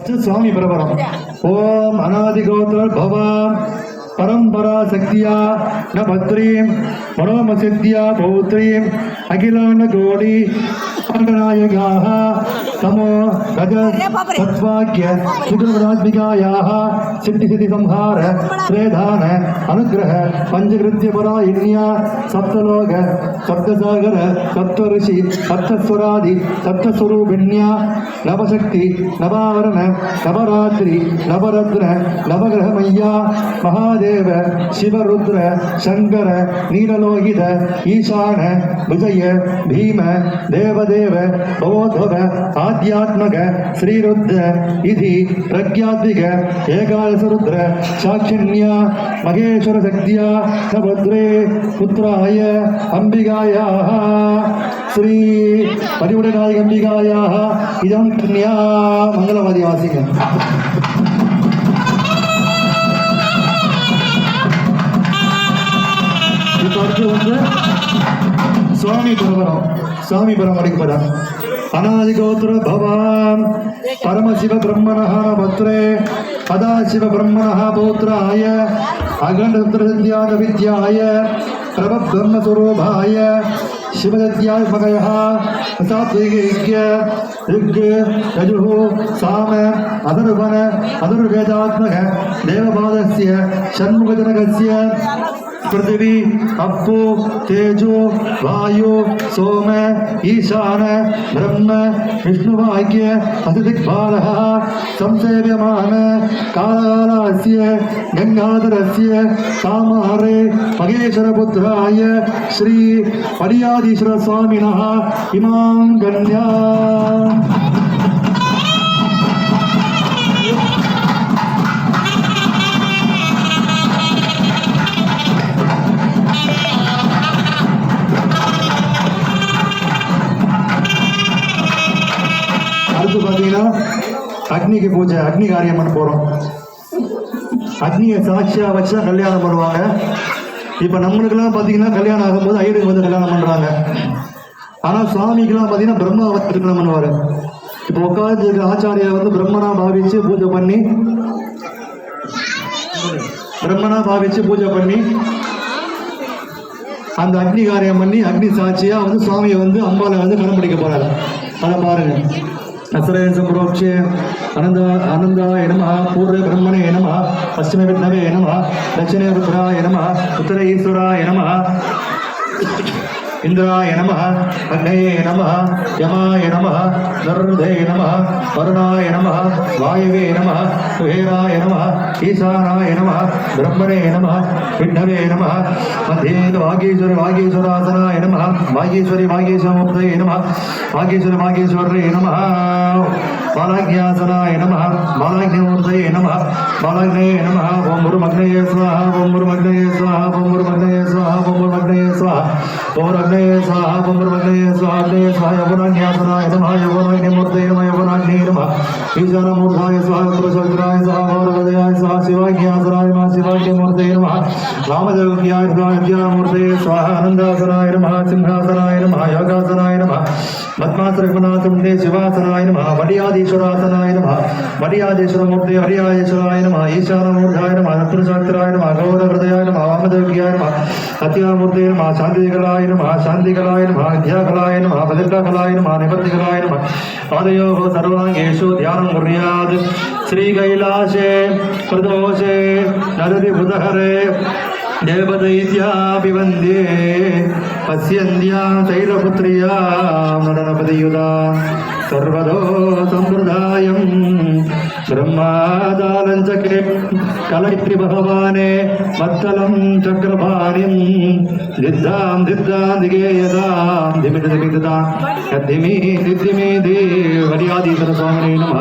சுவாமி பிரபரம் ஓம் அநாதிகோத்திர பவாம். பரம்பரா சக்தியா ந பத்ரீம். பரம மனோமசித்தியா பௌத்ரீம். அகிலான கோடி. ஸ்கந்தநாயகாக தமோ கஜ சத்வாக்கிய சுகுணராத்மிகாயாக சிட்டி சிதி சம்ஹார ஸ்ரேதான அனுகிரக பஞ்சகிருத்திய பராயண்யா சப்தலோக சப்தசாகர சப்தரிஷி சப்தஸ்வராதி சப்தஸ்வரூபிண்யா நவசக்தி நவாவரண நவராத்திரி நவரத்ன நவகிரகமையா மகாதேவ சிவருத்ர சங்கர நீலலோகித ஈசான விஜய பீம தேவதே देवदेव भवोद्भव आध्यात्मक श्रीरुद्र इति प्रज्ञात्मिक एकादशरुद्र साक्षिण्या महेश्वरशक्त्या न भद्रे पुत्राय अम्बिकायाः श्री परिवडनायक अम्बिकायाः इदं पुण्या मङ्गलवादिवासिक இப்போ அடுத்து வந்து சுவாமி பிரபரம் சுவாமி பரம் அடிப்படம் அநாதிகோத்திர பவான் பரமசிவ பிரம்மணः பத்ரே சதாசிவ பிரம்மணः பௌத்ராய அகண்டத்ரவித்யாக வித்யாய பிரபபிரம்மஸ்வரூபாய शिवदत्यात्मकयः सात्विकैक्य ऋग् यजुः साम अधर्वन अधुर्वेदात्मक देवपादस्य षण्मुखजनकस्य पृथ्वी अपो तेजो, वायु, सोम, ईशान, ब्रह्म, विष्णुवाक्य अतिदिक्पाल संसेव्यमान कालकालास्य गंगाधरस्य सामहरे मगेश्वरपुत्राय श्री परियादीश्वर स्वामिनः, इमां गण्या। அடுத்து பார்த்தீங்கன்னா அக்னிக்கு பூஜை அக்னி காரியம் பண்ண போகிறோம் அக்னியை சாட்சியாக வச்சு தான் கல்யாணம் பண்ணுவாங்க. இப்போ நம்மளுக்கெல்லாம் பார்த்தீங்கன்னா கல்யாணம் ஆகும்போது ஐயருக்கு வந்து கல்யாணம் பண்ணுறாங்க ஆனால் சுவாமிக்கெல்லாம் பார்த்தீங்கன்னா பிரம்மா வந்து கல்யாணம் பண்ணுவார். இப்போ உட்காந்து இருக்க ஆச்சாரியா வந்து பிரம்மனா பாவிச்சு பூஜை பண்ணி பிரம்மனா பாவிச்சு பூஜை பண்ணி அந்த அக்னி காரியம் பண்ணி அக்னி சாட்சியாக வந்து சுவாமியை வந்து அம்பாலை வந்து கடன் பிடிக்க போறாரு. அதை பாருங்கள் அசுரேன் அனந்த ஆனந்தாய நம பூர்வ பிரம்மணே நம பশ্চিம வித்னவே நம தட்சிணே ருத்ராய நம உத்தர ஈஸ்வராய நம. இந்திராய நம அன்னையே நம யமாய நம நர்தே நம வருணாய நம வாயுவே நம குஹேராய நம ஈசானாய நம பிரம்மணே நம விண்ணவே நம மத்தியேந்து வாகீஸ்வரி வாகீஸ்வராசனாய நம வாகீஸ்வரி வாகீஸ்வரமூர்த்தயே நம வாகீஸ்வரி வாகீஸ்வரே நம பாலாக்யாசனாய நம பாலாக்யமூர்த்தயே நம பாலாக்னே நம ஓம் குருமக்னயே ஸ்வாஹா ஓம் குருமக்னயே ஸ்வாஹா ஓம் குருமக்னயே ஸ்வாஹா ஓம் குருமக்னயே ஸ்வாஹா ஓம் அக்னயே ஸ்வாஹா ஓம் குருமக்னயே ஸ்வாஹா அக்னயே ஸ்வாஹா ഈശാനമൂർധായ സ്വാഗത്രശക്രായ സഹാവരതയായ സഹ ശിവാഖ്യാസനായ മാ ശിവാഖ്യമൂർത്തേ നമ രാമദേവ്യായ സ്വാഖ്യാമൂർത്തേ സ്വാഹ അനന്താസനായ നമ സിംഹാസനായ നമ യോഗാസനായ നമ പത്മാശ്രീപുനാഥുണ്ടേ ശിവാസനായ നമ വടിയാദീശ്വരാസനായ നമ വടിയാദേശ്വരമൂർത്തേ ഹരിയാദേശ്വരായ നമ ഈശാനമൂർധായ നമ ശത്രുശാക്തരായ നമ ഗൗരഹൃദയായ നമ വാമദേവ്യായ നമ സത്യാമൂർത്തേ നമ ശാന്തികളായ നമ சாந்திகளாய நம வித்யாகலாய நம பதிர்கலாய நம நிபத்திகலாய நம ஆதயோ சர்வாங்கேஷு தியானம் குறியாது ஸ்ரீ கைலாசே பிரதோஷே நரதி புதகரே தேவதைத்யாபிவந்தே பசியந்தியாம் சைலபுத்திரியாம் நடனபதியுதா சர்வதோ சம்பிரதாயம் பிரம்மாதாரம் சக்கே கலைத்தி பகவானே மத்தலம் சக்கரபாணிம் தித்தாம் தித்தாம் திகேயதாம் திமித திமிததாம் திமி தித்திமி தி வரியாதீஸ்வர சுவாமினே நம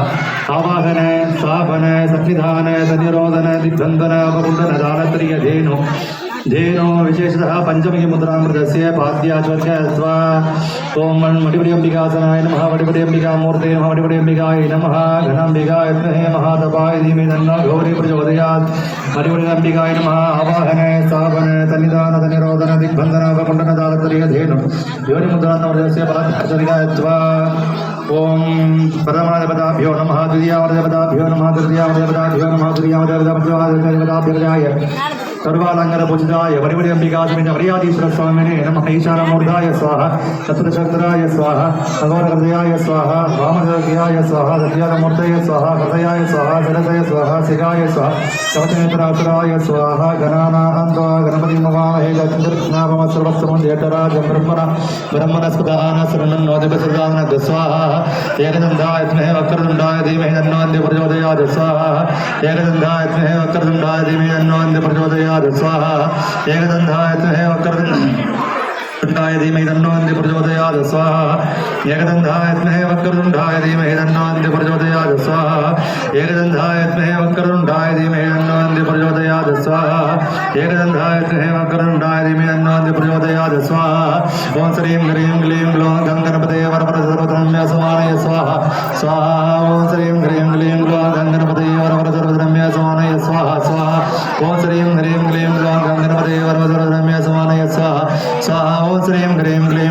ஆவாகன சாபன சன்னிதான சன்னிரோதன தித்தந்தன அபகுண்டன தானத்திரிய தேனோ धेनो विशेषतः पंचमी मुद्रामृतस्य पाद्याश्वस्य स्वा। ओम मणिपरिअम्बिकासनाय नमः मणिपरिअम्बिकामूर्ते नमः मणिपरिअम्बिकाय नमः। घनाम्बिकाय विद्महे महातपाय धीमहि तन्नो गौरी प्रचोदयात्। मणिपरिअम्बिकाय नमः आवाहनाय स्थापनाय तन्निदान तन्निरोधन दिग्बन्धनापकुण्डन दालत्रय धेनु। योनिमुद्रामृतस्य बलात्कर्षनिकाय स्वा। ओम प्रथमादेवताभ्यो नमः पदाभ्यो नमः तृतीयावदेवताभ्यो नमः तृतीयावदेवताभ्यो नमः पदाभ्यो नमः സർവാലങ്കര പൂജിത എവരിവിടെ അംബികാശ്വരന്റെ മര്യാദീശ്വര സ്വാമിനെ നമ ഈശാനമൂർദ്ധായ സ്വാഹ ശത്രുചക്രായ സ്വാഹ ഭഗവത്ഹൃദയായ സ്വാഹ വാമഹൃദയായ സ്വാഹ സത്യാനമൂർത്തയ സ്വാഹ ഹൃദയായ സ്വാഹ സരസയ സ്വാഹ ശിഖായ സ്വാഹ കവചനേത്രാസുരായ സ്വാഹ ഗണാനാഹന്ത ഗണപതി മഹാമഹേ ഗന്ധർനാമ സർവസ്വമം ജേഠരാജ ബ്രഹ്മണ ബ്രഹ്മണസ്പദാന ശൃണൻ നോദിപസൃദാന സ്വാഹ ഏകദന്ധായ സ്നേഹ വക്രതുണ്ടായ ധീമഹി നന്നോ അന്യ പ്രചോദയാ സ്വാഹ ഏകദന്ധായ സ്നേഹ വക്രതുണ്ടായ ധീമഹി നന്നോ അന്യ പ്രചോദയാ पुण्याद स्वाहाय धीमे प्रचोदयाद स्वाहायत्मे वक्रदुंडा धीमे धन्वंद प्रचोदयाद स्वाहायत्मे वक्रदुंडा धीमे धन्वंद प्रचोदयाद स्वाहायत्मे वक्रदुंडा धीमे धन्वंद प्रचोदयाद स्वाहा। ओं श्रीं ग्रीं ग्लीं ग्लौ गंगनपते वरपर सर्वतम्य स्वाहाय स्वाहा। स्वाहा। ओं श्रीं ग्रीं ग्लीं ग्लौ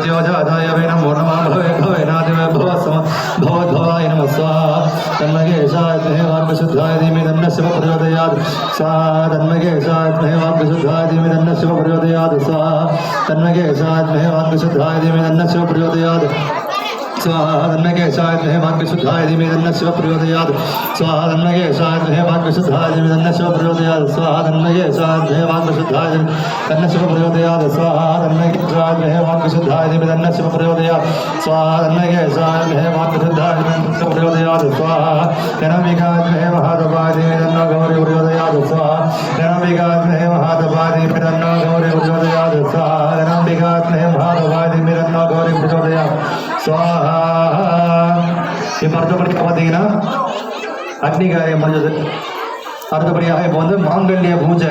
प्रत्योजाधाय वै नमो नमः भवे भवेनादिवे भवस्म भवद्भवाय नमः स्वाहा तन्मगेशात्महे वाग्विशुद्धाय धीमे तन्न शिव प्रचोदयात् सा तन्मगेशात्महे शिव प्रचोदयात् सा स्वाहे साय भाग्य शुद्धाय धीमे धन्य शिव प्रयोदयाद स्वाहा शिव प्रयोदयाद स्वाहा धन्य साय नह भाग्य शिव प्रयोदयाद स्वाहा धन्य साय नह शिव प्रयोदयाद स्वाहा धन्य साय नह भाग्य शुद्धाय स्वाहा गौरी प्रयोदयाद स्वाहा जनमिका नह महादपाय गौरी प्रयोदयाद स्वाहा जनमिका नह गौरी சுவாஹா. இப்போ அடுத்தபடியாக பார்த்தீங்கன்னா அக்னிகாரியம் முடிஞ்சது. அடுத்தபடியாக இப்போ வந்து மாங்கல்ய பூஜை.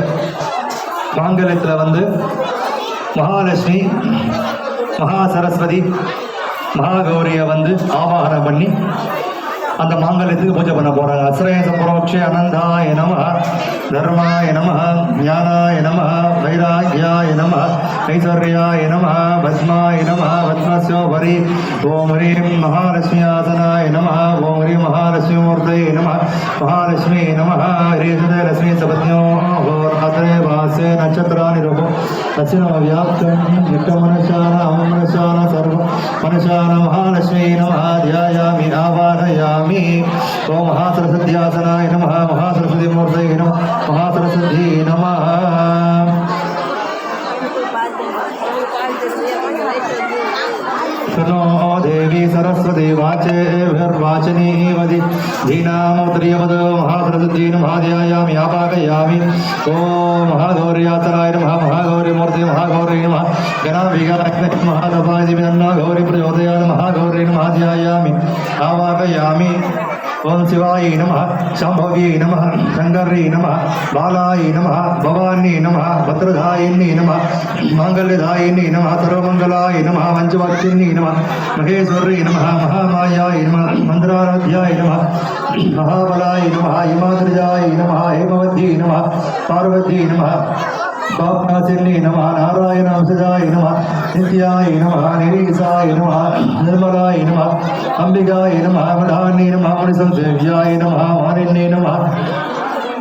மாங்கல்யத்தில் வந்து மகாலட்சுமி மகா சரஸ்வதி மகாகௌரியை வந்து ஆவாகனம் பண்ணி அந்த மாங்கல்யத்துக்கு பூஜை பண்ண போறாங்க அஸ்ரய சம்பரோட்சே அனந்தாய நம தர்மாய நம ஞானாய நம வைராகியாய நம ஐஸ்வர்யாய நம பத்மாய நம பத்மசோபரி ஓம் ஹ்ரீம் மகாலட்சுமியாசனாய நம ஓம் ஹ்ரீம் மகாலட்சுமிமூர்த்தே நம மகாலட்சுமி நம ஹ்ரீசத லட்சுமி சபத்யோ அத்ரே வாசே நட்சத்திராணி ரூபோ. தசி நம வியாப்தம் எட்ட மனுஷான அமனுஷான சர்வம் மனுஷான மகாலட்சுமி நம தியாயாமி ஆவாரயாமி नमामि ॐ महासरस्वत्यासनाय नमः महासरस्वतीमूर्तये नमः महासरस्वती नमः देवी सरस्वती वाचेभिर्वाचनी वदि। धीनामुत्रियपद महासरस्वतीन महाध्यायामि आपाकयामि। ॐ महागौर्यातराय नमः महागौरीमूर्ति महागौरी नमः। गणाभिगालक्ष्मी महादपाजिभिन्ना गौरी प्रचोदयान् महागौरी महाध्यायामि आवाकयामि। ఓం శివాయ నమ శాంభవ్యై నమ శంకర్యై నమ బాలాయ నమ భవాన్యై నమ భద్రదాయిని నమ మాంగళ్యదాయిని నమ సర్వమంగళాయ నమ పంచవాక్యుని నమ మహేశ్వర్యై నమ మహామాయాయ నమ మంత్రారాధ్యాయ నమ మహాబలాయ నమ హిమాద్రిజాయ నమ హేమవద్యై నమ పార్వతీ నమ பாபநாசினி நம நாராயண அம்சதாய நம நித்யாய நம நிரீசாய நம நிர்மலாய நம அம்பிகாய நம மதானி நம மணிசம் சேவியாய நம மாரிண்யே நம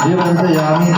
जीवनयामी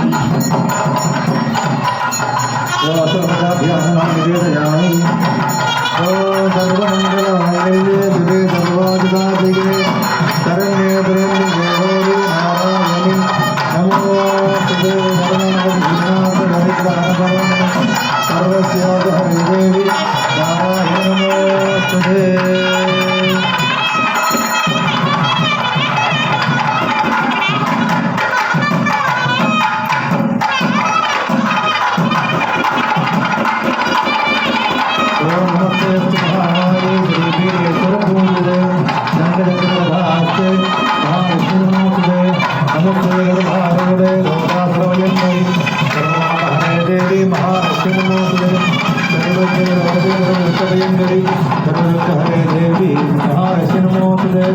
सर्वसर्वेन्द्री सर्वहरे देवी सहायस्य नमोपदे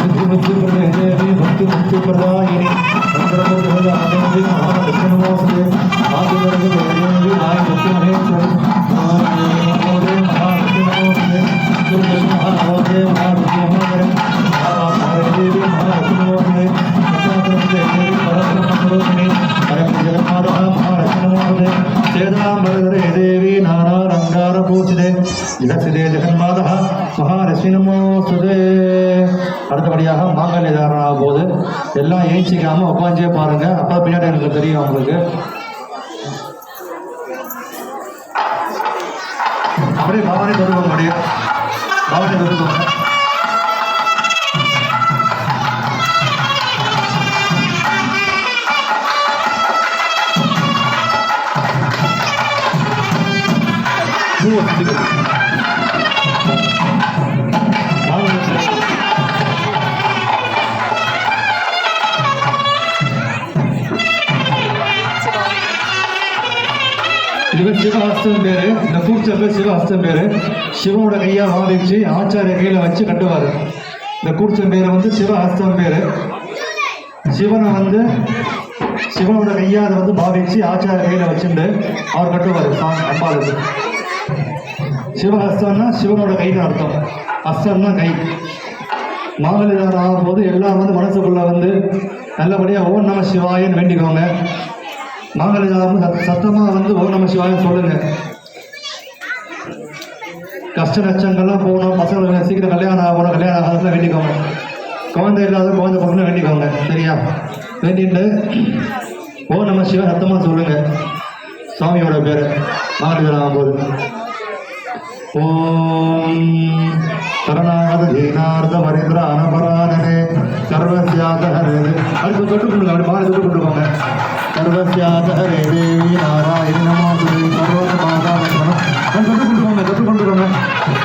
बुद्धिबुद्धिप्रदे देवी भक्तिमुक्तिप्रदायिनि चन्द्रबुद्धदादेवी महालक्ष्मी नमोपदे आदिवर्गदे देवी नायमुक्तिमहेश्वरि महालक्ष्मी नमोपदे महालक्ष्मी नमोपदे दुर्गमहानवोदे महालक्ष्मी नमोपदे சேதாம்பரதரே தேவி நாராரங்கார பூஜிதே இலசிதே ஜெகன்மாதா மகாலட்சுமி நமோஸ்துதே அடுத்தபடியாக மாங்கல்ய தாரணம் ஆகும்போது எல்லாம் ஏஞ்சிக்காம உட்காந்தே பாருங்க அப்பா பின்னாடி எனக்கு தெரியும் அவங்களுக்கு அப்படியே பவானி தொடர்பு முடியும் பவானி தொடர்பு பூ இது சிவஹஸ்தம் பேரு. இந்த கூர்ச்ச பேர் சிவஹஸ்தம் பேரு. சிவனோட கையா வாதிச்சு ஆச்சாரிய கையில வச்சு கட்டுவாரு. இந்த கூர்ச்சம் பேர் வந்து சிவஹஸ்தம் பேரு. சிவனை வந்து சிவனோட கையா அதை வந்து பாவிச்சு ஆச்சாரிய கையில வச்சுட்டு அவர் கட்டுவார் சாமி அம்பாளுக்கு. சிவஹஸ்தம்னா சிவனோட கைன்னு அர்த்தம். ஹஸ்தம்னா கை. மாமல்லிதார் ஆகும்போது எல்லாம் வந்து மனசுக்குள்ள வந்து நல்லபடியாக ஓம் நம சிவாயன்னு வேண்டிக்கோங்க. மாமல்லிதார் சத்தமாக சத்தமா வந்து ஓம் நம சிவாயன்னு சொல்லுங்க. கஷ்ட நஷ்டங்கள்லாம் போகணும் பசங்களுக்கு சீக்கிரம் கல்யாணம் ஆகணும் கல்யாணம் ஆகிறதுல வேண்டிக்கோங்க. குழந்தை இல்லாத குழந்தை பொண்ணு வேண்டிக்கோங்க சரியா? வேண்டிட்டு ஓ நம்ம சிவன் சத்தமா சொல்லுங்க. சுவாமியோட பேர் மாங்கலிதாரம் ஆகும்போது. ஓம். சரணாகத தீனார்த்த பரிந்திர அனபரானனே சர்வசியாத அடுத்து தொட்டு கொண்டு அப்படி மாலை தொட்டு கொண்டு போங்க சர்வசியாத ஹரே தேவி நாராயண நமோதுரே சர்வத மாதாவனம் அது தொட்டு கொண்டு போங்க தொட்டு கொண்டு போங்க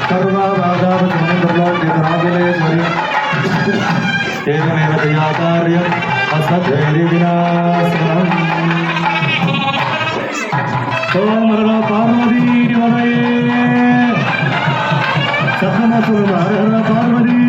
சர்வா மாதாவனம் பிரலோகே ராஜலேஸ்வரி ஏகமேவ அசதேரி விநாசனம் ஓம் ஹர பார்வதி சத்தமா சொல்லுங்க ஹர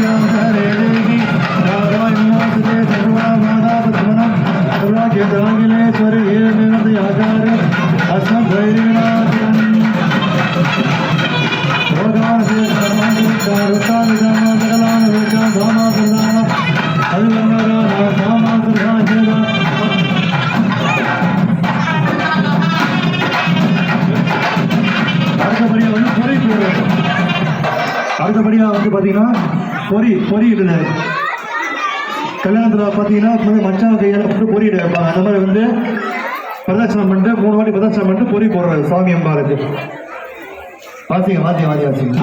அடுத்தபடியாக பொறி பொறியிடுது கல்யாணத்தில் பார்த்தீங்கன்னா வந்து மச்சான் கையால் போட்டு பொறியிட வைப்பாங்க. அந்த மாதிரி வந்து பிரதட்சணம் பண்ணிட்டு மூணு வாட்டி பிரதட்சணம் பண்ணிட்டு பொறி போடுறது சாமி அம்பாளுக்கு. வாசிங்க வாசிங்க வாசி வாசிங்க.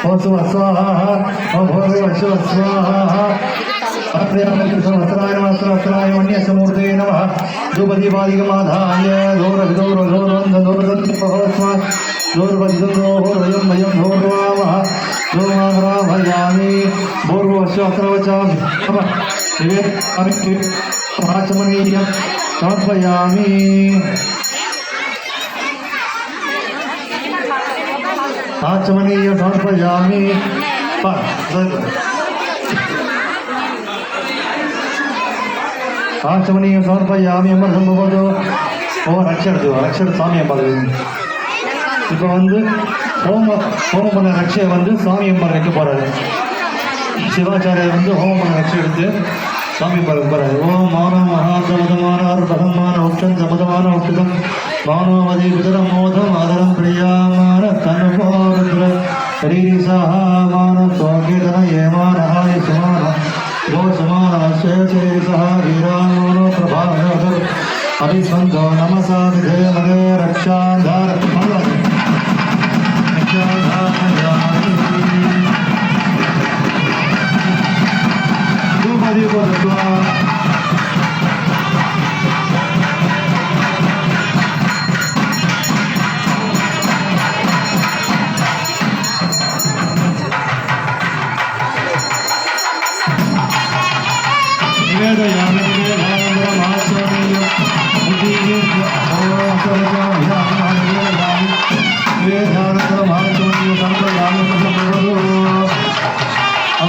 स्वाहा ॐ सुव स्वाहा ॐ भूर्भुव शिव स्वाहा अत्रयाय नमस्त्राय मन्यसमूर्ते नमः द्रुपदीपादिकमाधाय दोरविदोरधोरन्धोरदन्तस्म दोर्वजिदोर्वयं वयं धोर्वामः धोमाग्राभयामि भूर्वश्वक्रवचामि आचमनीयं समर्पयामि आचमनीयं समर्पयामि ஆச்சமணியம் சமர்ப்பயாமி அமர்தம் போதோ ஓ ரக்ஷடுது ரக்ஷடு சாமியை பார்க்குது இப்போ வந்து ஹோம ஹோமம் பண்ண ரக்ஷையை வந்து சாமி அம்பார் வைக்க போகிறாரு சிவாச்சாரியர் வந்து ஹோமம் பண்ண ரக்ஷை எடுத்து சுவாமி பரம்பரை போகிறாரு ஓம் மான மகாசமதமான பகமான உச்சம் சமதமான உட்சதம் மானோமதி குதிரம் மோதம் ஆதரம் பிரியாமான தனுபாருத்ர ரீரிசமான ஏமான ஹாரி சுமான 하늘 보는 거. 그래도 여러분들의 마음으로 마음속으로 움직이고 어려워서 이상하게 마음이 그래서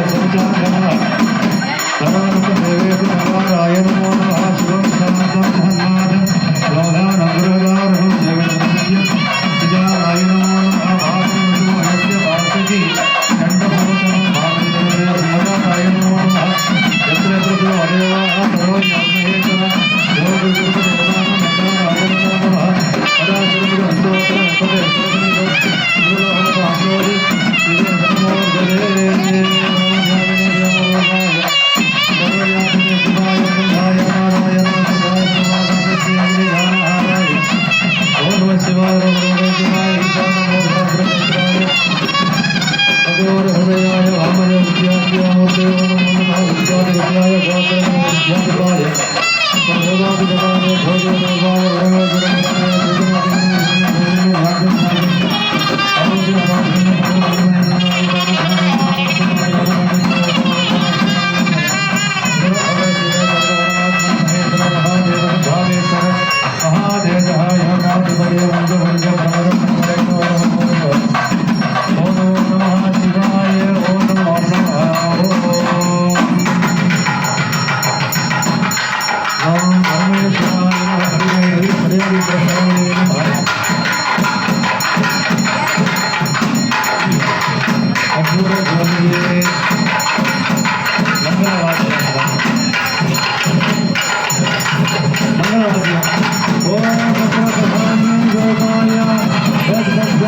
ゃあ、そのちゃ、ভগবান ভগবান ভগবান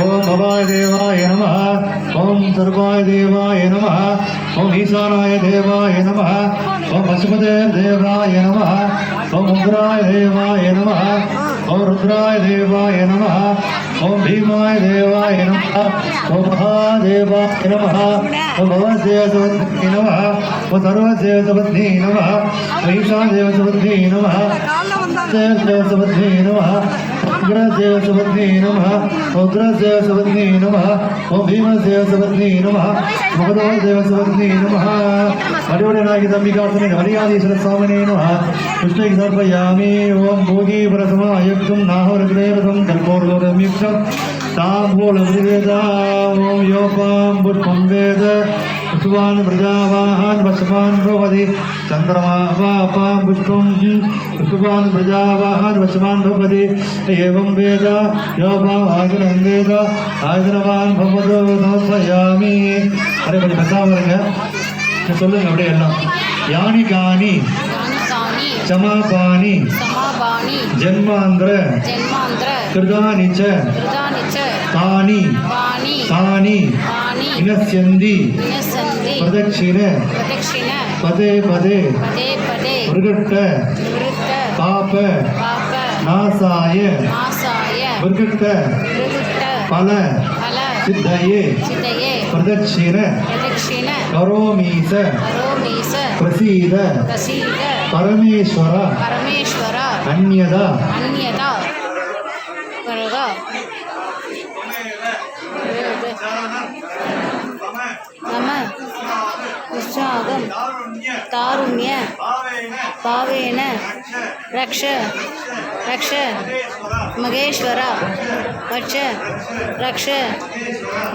ஓம் பவாய தேவாய நம ஓம் சர்வாய தேவாய நம ஓம் ஈசானாய தேவாய நம ஓம் பசுபதே தேவாய நம ஓம் ఓం భీమాయ దేవాయ నమ. ఓం మహాదేవాయ నమ. ఓం భవదేవసపత్ని నమ. ఓం సర్వదేవసపత్ని నమ. ఈశాదేవసపత్ని నమ. దేవదేవసపత్ని నమ. உக்ரசேவ சுபத்னே நம உக்ரசேவ சுபத்னே நம ஓம் பீமசேவ சுபத்னே நம முகதோ தேவ சுபத்னே நம அடிவடை நாயகி தம்பிகாசனே ஹரியாதீஸ்வர சுவாமினே நம கிருஷ்ணகி சர்ப்பயாமி ஓம் பூகி பிரசமா அயுக்தும் நாகவர கிரேவதம் கல்போர்வோரம் யுக்தம் தாம்பூலம் ஓம் யோபாம் புஷ்பம் வேத விஷ்வான் பிரஜாவான் வசவான் பவதி சந்திரமா வா பாம் புஷ்பம் விஷ்வான் பிரஜாவான் வசவான் பவதி ஏவம் வேத யோபா ஆகிரம் வேத ஆகிரவான் பவதோ நோசயாமி அதே கொஞ்சம் பெருசாக வருங்க சொல்லுங்க அப்படியே எல்லாம் யானி காணி சமாபாணி ஜென்மாந்திர கிருதானி தானி தானி இனசந்தி பிரதட்சிண பதே பதே. விருத்த பாப நாசாய. விருத்த பல. சித்தையே. பிரதட்சிண கரோமீச. பிரசீத. பரமேஸ்வர. பரமேஸ்வர. தாருண்ய பாவேன ரக்ஷ ரக்ஷ மகேஸ்வர வட்ச ரக்ஷ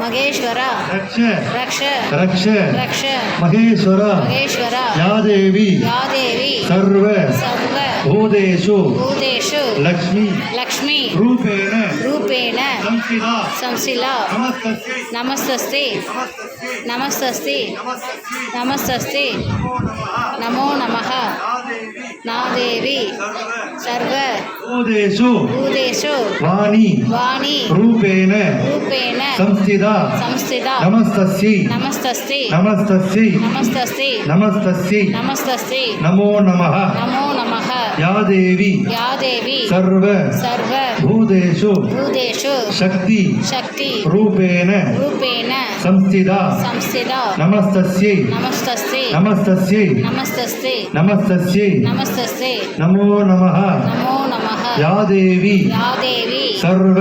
மகேஸ்வர ரக்ஷ ரக்ஷ ரக்ஷ ரக்ஷ மகேஸ்வர மகேஸ்வர யாதேவி யாதேவி சர்வ சர்வ பூதேஷு பூதேஷு லக்ஷ்மி லக்ஷ்மி ரூபேண ரூபேண சம்சிதா संशिला நமஸ்தஸ்யை नमस्तस्ते नमस्तस्ते நமஸ்தஸ்தி நமஸ்தஸ்தி நமோ நம நாதேவி சர்வ भूतेषु भूतेषु वाणी वाणी रूपेण रूपेण संस्थिता संस्थिता नमस्तस्यै नमस्तस्यै नमस्तस्यै नमस्तस्यै नमस्तस्यै नमस्तस्यै नमो नमः नमो नमः या देवी या देवी सर्व सर्व भूतेषु भूतेषु शक्ति शक्ति रूपेण रूपेण संस्थिता संस्थिता नमस्तस्यै नमस्तस्यै नमस्तस्यै नमस्तस्यै नमस्तस्यै नमस्तस्यै नमो नमः नमो नमः யாதேவி சர்வ